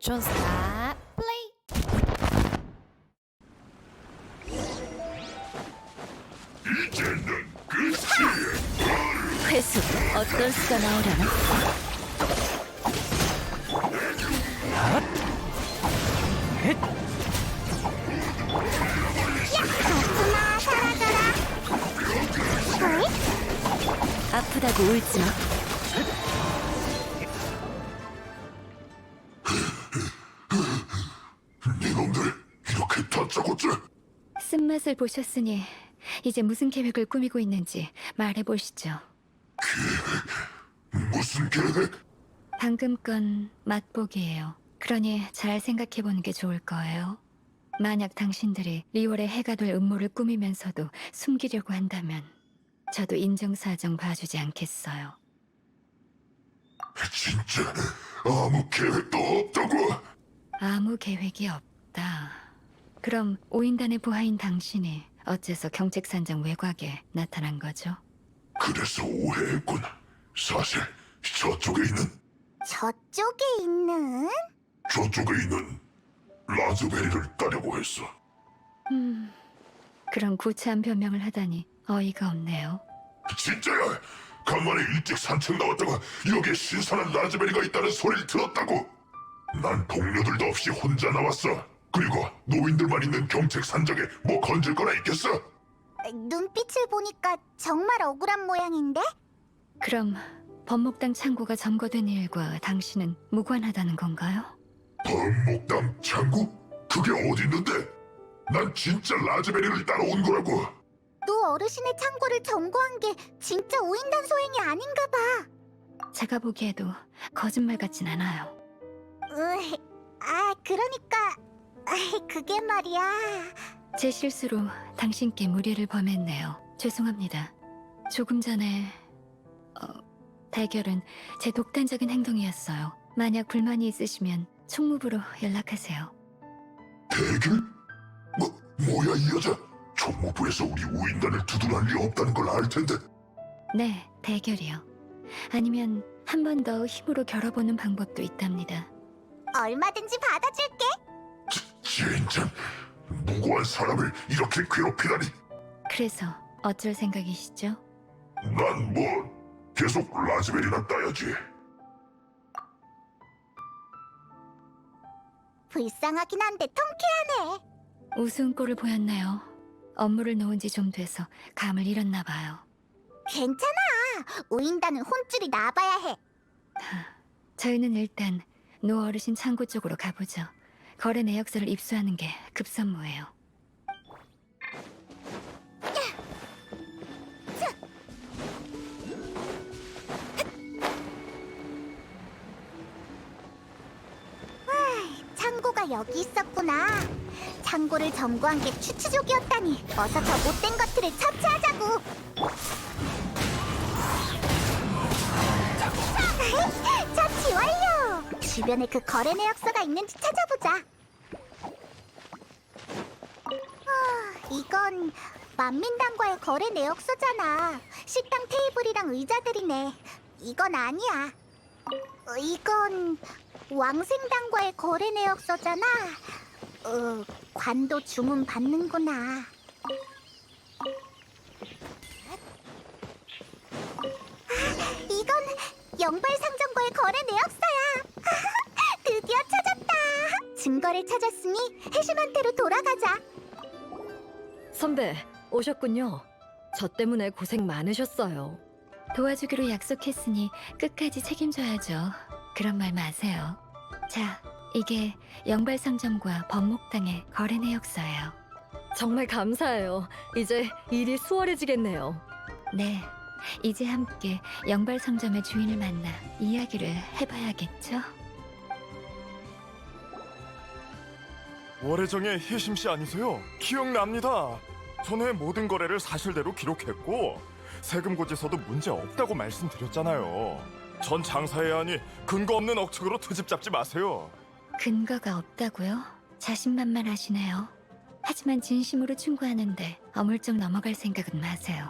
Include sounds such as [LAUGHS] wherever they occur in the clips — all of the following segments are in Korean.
조스타 플레이 이제는 끝이야. 회수 어떤 수가 나오려나? 아프다고 울지 마. 쓴맛을 보셨으니 이제 무슨 계획을 꾸미고 있는지 말해 보시죠. 무슨 계획? 방금 건 맛보기예요. 그러니 잘 생각해 보는 게 좋을 거예요. 만약 당신들이 리월의 해가 될 음모를 꾸미면서도 숨기려고 한다면 저도 인정사정 봐주지 않겠어요. 진짜 아무 계획도 없다고. 아무 계획이 없다. 그럼 오인단의 부하인 당신이 어째서 경책산장 외곽에 나타난 거죠? 그래서 오해했군. 사실 저쪽에 있는 저쪽에 있는 저쪽에 있는 라즈베리를 따려고 했어. 음, 그런 구차한 변명을 하다니 어이가 없네요. 진짜야. 간만에 일찍 산책 나왔다가 여기에 신선한 라즈베리가 있다는 소리를 들었다고. 난 동료들도 없이 혼자 나왔어. 그리고 노인들만 있는 경책 산적에 뭐 건질 거나 있겠어? 눈빛을 보니까 정말 억울한 모양인데? 그럼 법목당 창고가 점거된 일과 당신은 무관하다는 건가요? 범목당 창구? 그게 어디 있는데? 난 진짜 라즈베리를 따라온 거라고. 노 어르신의 창고를 점거한 게 진짜 오인단 소행이 아닌가 봐. 제가 보기에도 거짓말 같진 않아요. 으이, 아, 그러니까 아, 그게 말이야. 제 실수로 당신께 무리를 범했네요. 죄송합니다. 조금 전에 어, 대결은 제 독단적인 행동이었어요. 만약 불만이 있으시면 총무부로 연락하세요. 대결? 뭐, 뭐야 이 여자? 총무부에서 우리 우인단을 두둔할 리 없다는 걸 알 텐데. 네, 대결이요. 아니면 한 번 더 힘으로 겨뤄보는 방법도 있답니다. 얼마든지 받아줄게. 진짜 무고한 사람을 이렇게 괴롭히다니. 그래서 어쩔 생각이시죠? 난 뭐 계속 라즈베리나 따야지. 불쌍하긴 한데 통쾌하네. 우스운 꼴을 보였나요? 업무를 놓은 지 좀 돼서 감을 잃었나 봐요. 괜찮아. 오인단은 혼쭐이 나봐야 해. 저희는 일단 노 어르신 창고 쪽으로 가보죠. 거래 내역서를 입수하는 게 급선무예요. 창고가 여기 있었구나. 창고를 점거한 게 추추족이었다니. 어서 저 못된 것들을 처치하자고. 주변에 그 거래 내역서가 있는지 찾아보자. 아, 이건 만민당과의 거래 내역서잖아. 식당 테이블이랑 의자들이네. 이건 아니야. 어, 이건 왕생당과의 거래 내역서잖아. 어, 관도 주문 받는구나. 아, 이건 영발 상점과의 거래 내역서야. 증거를 찾았으니 해심한테로 돌아가자. 선배, 오셨군요. 저 때문에 고생 많으셨어요. 도와주기로 약속했으니 끝까지 책임져야죠. 그런 말 마세요. 자, 이게 영발상점과 법목당의 거래 내역서예요. 정말 감사해요. 이제 일이 수월해지겠네요. 네, 이제 함께 영발상점의 주인을 만나 이야기를 해봐야겠죠? 월혜정의 혜심 씨 아니세요? 기억납니다. 전에 모든 거래를 사실대로 기록했고 세금 고지서도 문제 없다고 말씀드렸잖아요. 전 장사해야 하니 근거 없는 억측으로 트집 잡지 마세요. 근거가 없다고요? 자신만만하시네요. 하지만 진심으로 충고하는데 어물쩍 넘어갈 생각은 마세요.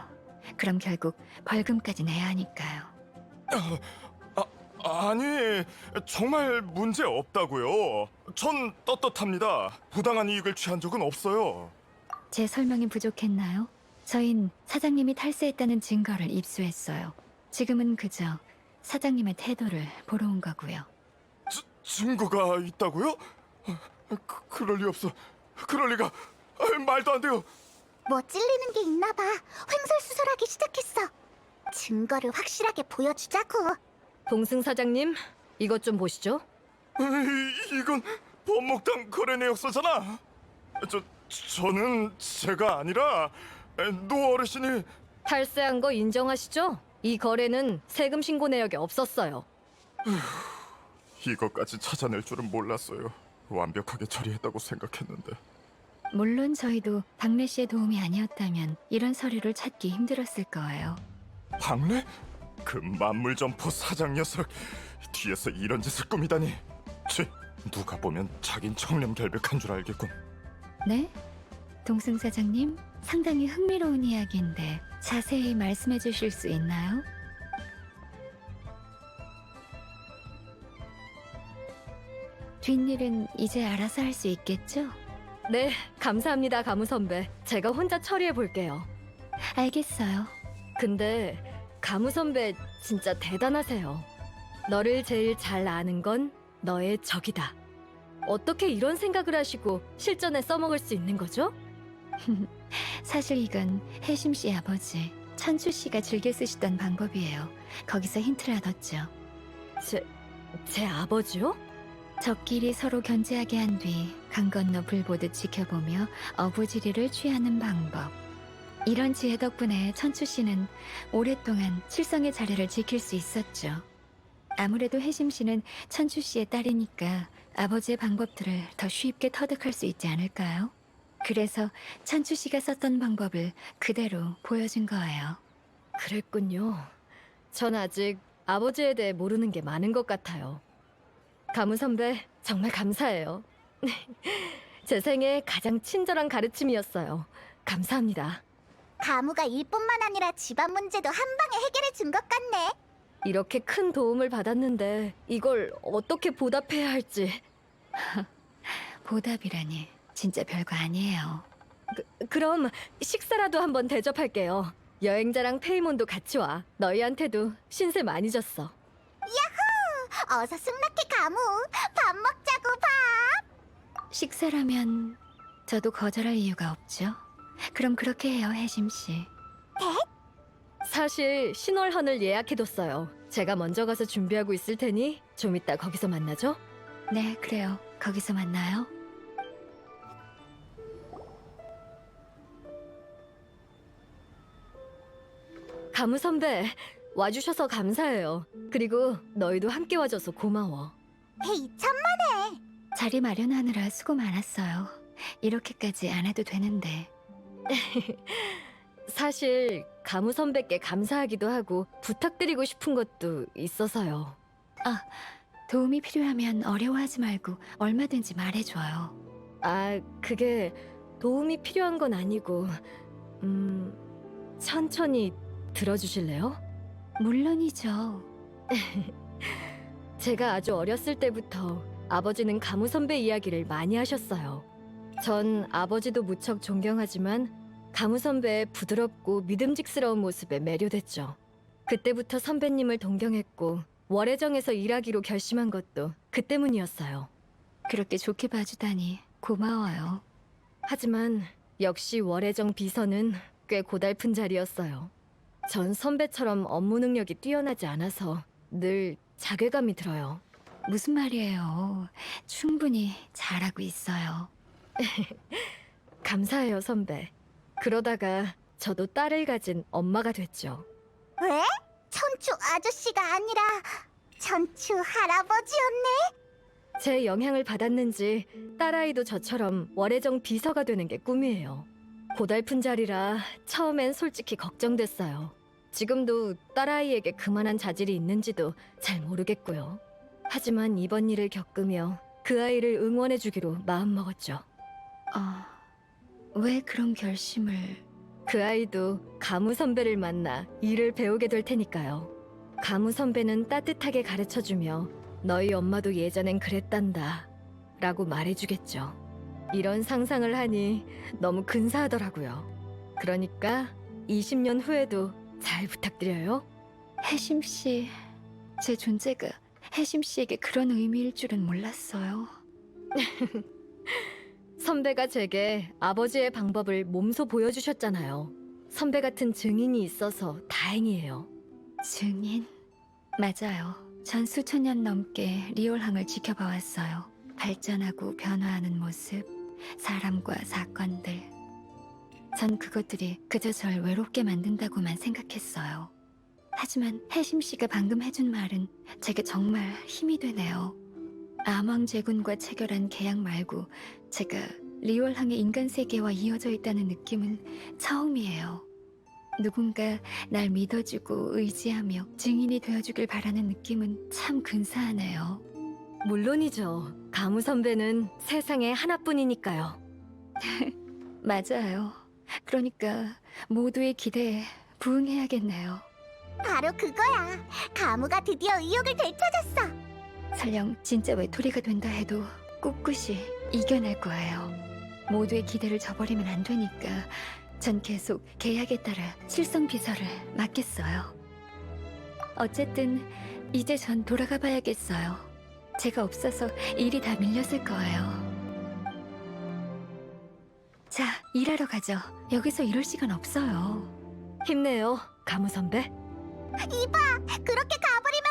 그럼 결국 벌금까지 내야 하니까요. 아니, 정말 문제 없다고요. 전 떳떳합니다. 부당한 이익을 취한 적은 없어요. 제 설명이 부족했나요? 저흰 사장님이 탈세했다는 증거를 입수했어요. 지금은 그저 사장님의 태도를 보러 온 거고요. 지- 증거가 있다고요? 그, 그럴 리 없어. 그럴 리가. 아, 말도 안 돼요. 뭐 찔리는 게 있나 봐. 횡설수설하기 시작했어. 증거를 확실하게 보여주자고. 동승 사장님, 이것 좀 보시죠. 에이, 이건 법목당 거래 내역서잖아. 저 저는 제가 아니라 에, 노 어르신이 탈세한 거 인정하시죠? 이 거래는 세금 신고 내역에 없었어요. 이것까지 찾아낼 줄은 몰랐어요. 완벽하게 처리했다고 생각했는데. 물론 저희도 박래 씨의 도움이 아니었다면 이런 서류를 찾기 힘들었을 거예요. 박래? 그 만물점포 사장 녀석 뒤에서 이런 짓을 꾸미다니. 치, 누가 보면 자긴 청렴 결백한 줄 알겠군. 네? 동승 사장님, 상당히 흥미로운 이야기인데 자세히 말씀해 주실 수 있나요? 뒷일은 이제 알아서 할 수 있겠죠? 네, 감사합니다, 가무 선배. 제가 혼자 처리해 볼게요. 알겠어요. 근데 가무 선배 진짜 대단하세요. 너를 제일 잘 아는 건 너의 적이다. 어떻게 이런 생각을 하시고 실전에 써먹을 수 있는 거죠? [LAUGHS] 사실 이건 혜심 씨 아버지 천추 씨가 즐겨 쓰시던 방법이에요. 거기서 힌트를 얻었죠. 제, 제 아버지요? 적끼리 서로 견제하게 한 뒤 강 건너 불 보듯 지켜보며 어부지리를 취하는 방법. 이런 지혜 덕분에 천추 씨는 오랫동안 칠성의 자리를 지킬 수 있었죠. 아무래도 혜심 씨는 천추 씨의 딸이니까 아버지의 방법들을 더 쉽게 터득할 수 있지 않을까요? 그래서 천추 씨가 썼던 방법을 그대로 보여준 거예요. 그랬군요. 전 아직 아버지에 대해 모르는 게 많은 것 같아요. 가무 선배, 정말 감사해요. [LAUGHS] 제 생애 가장 친절한 가르침이었어요. 감사합니다. 가무가 일뿐만 아니라 집안 문제도 한 방에 해결해 준 것 같네. 이렇게 큰 도움을 받았는데 이걸 어떻게 보답해야 할지. [LAUGHS] 보답이라니 진짜 별거 아니에요. 그럼 식사라도 한번 대접할게요. 여행자랑 페이몬도 같이 와. 너희한테도 신세 많이 졌어. 어서 승낙해 가무. 밥 먹자고 밥. 식사라면 저도 거절할 이유가 없죠. 그럼 그렇게 해요, 혜심 씨. 사실 신월헌을 예약해뒀어요. 제가 먼저 가서 준비하고 있을 테니 좀 이따 거기서 만나죠. 네, 그래요. 거기서 만나요. 가무 선배 와주셔서 감사해요. 그리고 너희도 함께 와줘서 고마워. 헤이 천만에. 자리 마련하느라 수고 많았어요. 이렇게까지 안 해도 되는데. [LAUGHS] 사실 가무 선배께 감사하기도 하고 부탁드리고 싶은 것도 있어서요. 도움이 필요하면 어려워하지 말고 얼마든지 말해줘요. 아, 그게 도움이 필요한 건 아니고, 음, 천천히 들어주실래요? 물론이죠. [LAUGHS] 제가 아주 어렸을 때부터 아버지는 가무 선배 이야기를 많이 하셨어요. 전 아버지도 무척 존경하지만 가무 선배의 부드럽고 믿음직스러운 모습에 매료됐죠. 그때부터 선배님을 동경했고 월해정에서 일하기로 결심한 것도 그 때문이었어요. 그렇게 좋게 봐주다니 고마워요. 하지만 역시 월해정 비서는 꽤 고달픈 자리였어요. 전 선배처럼 업무 능력이 뛰어나지 않아서 늘 자괴감이 들어요. 무슨 말이에요? 충분히 잘하고 있어요. [LAUGHS] 감사해요, 선배. 그러다가 저도 딸을 가진 엄마가 됐죠. 왜? 천추 아저씨가 아니라 천추 할아버지였네. 제 영향을 받았는지 딸아이도 저처럼 월혜정 비서가 되는 게 꿈이에요. 고달픈 자리라 처음엔 솔직히 걱정됐어요. 지금도 딸아이에게 그만한 자질이 있는지도 잘 모르겠고요. 하지만 이번 일을 겪으며 그 아이를 응원해주기로 마음먹었죠. 어, 왜 그런 결심을... 그 아이도 가무 선배를 만나 일을 배우게 될 테니까요. 가무 선배는 따뜻하게 가르쳐 주며 너희 엄마도 예전엔 그랬단다 라고 말해주겠죠. 이런 상상을 하니 너무 근사하더라고요. 그러니까 20년 후에도 잘 부탁드려요. 혜심 씨, 제 존재가 혜심 씨에게 그런 의미일 줄은 몰랐어요. [LAUGHS] 선배가 제게 아버지의 방법을 몸소 보여주셨잖아요. 선배 같은 증인이 있어서 다행이에요. 증인? 맞아요. 전 수천 년 넘게 리올항을 지켜봐 왔어요. 발전하고 변화하는 모습, 사람과 사건들. 전 그것들이 그저 절 외롭게 만든다고만 생각했어요. 하지만 혜심 씨가 방금 해준 말은 제게 정말 힘이 되네요. 암왕제군과 체결한 계약 말고 제가 리올항의 인간 세계와 이어져 있다는 느낌은 처음이에요. 누군가 날 믿어주고 의지하며 증인이 되어주길 바라는 느낌은 참 근사하네요. 물론이죠. 가무 선배는 세상에 하나뿐이니까요. [LAUGHS] 맞아요. 그러니까 모두의 기대에 부응해야겠네요. 바로 그거야. 가무가 드디어 의욕을 되찾았어. 설령 진짜 외톨이가 된다 해도 꿋꿋이 이겨낼 거예요. 모두의 기대를 저버리면 안 되니까 전 계속 계약에 따라 실성 비서를 맡겠어요. 어쨌든 이제 전 돌아가 봐야겠어요. 제가 없어서 일이 다 밀렸을 거예요. 자, 일하러 가죠. 여기서 이럴 시간 없어요. 힘내요, 가무 선배. 이봐, 그렇게 가버리면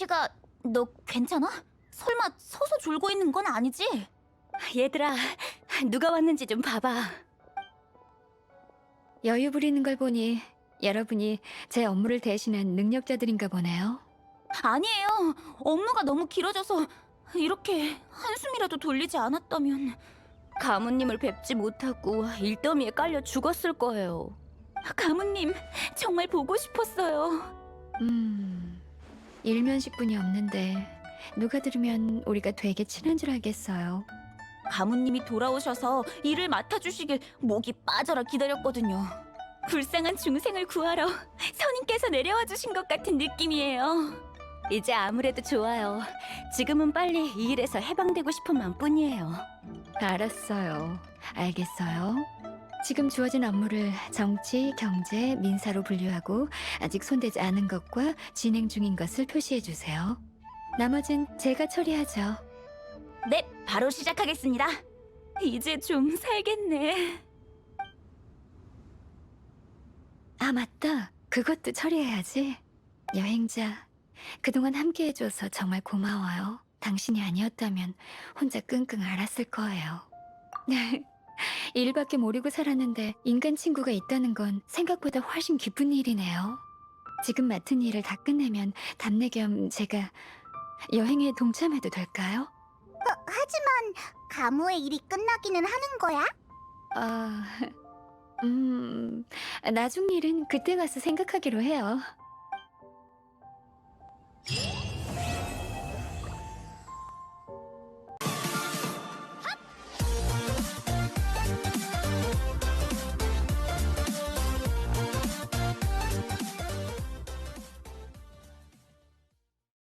시가 너 괜찮아? 설마 서서 졸고 있는 건 아니지? 얘들아 누가 왔는지 좀 봐봐 여유 부리는 걸 보니 여러분이 제 업무를 대신한 능력자들인가 보네요. 아니에요 업무가 너무 길어져서 이렇게 한숨이라도 돌리지 않았다면 가무님을 뵙지 못하고 일더미에 깔려 죽었을 거예요 가무님 정말 보고 싶었어요 음, 일면식분이 없는데 누가 들으면 우리가 되게 친한 줄 알겠어요. 가무님이 돌아오셔서 일을 맡아주시길 목이 빠져라 기다렸거든요. 불쌍한 중생을 구하러 선임께서 내려와 주신 것 같은 느낌이에요. 이제 아무래도 좋아요. 지금은 빨리 이 일에서 해방되고 싶은 마음뿐이에요. 알았어요. 알겠어요. 지금 주어진 업무를 정치, 경제, 민사로 분류하고 아직 손대지 않은 것과 진행 중인 것을 표시해 주세요. 나머진 제가 처리하죠. 네, 바로 시작하겠습니다. 이제 좀 살겠네. 아, 맞다. 그것도 처리해야지. 여행자, 그동안 함께 해줘서 정말 고마워요. 당신이 아니었다면 혼자 끙끙 앓았을 거예요. [LAUGHS] 일밖에 모르고 살았는데 인간 친구가 있다는 건 생각보다 훨씬 기쁜 일이네요. 지금 맡은 일을 다 끝내면 답례 겸 제가 여행에 동참해도 될까요? 어, 하지만 가무의 일이 끝나기는 하는 거야? 아, [LAUGHS] 음, 나중 일은 그때 가서 생각하기로 해요.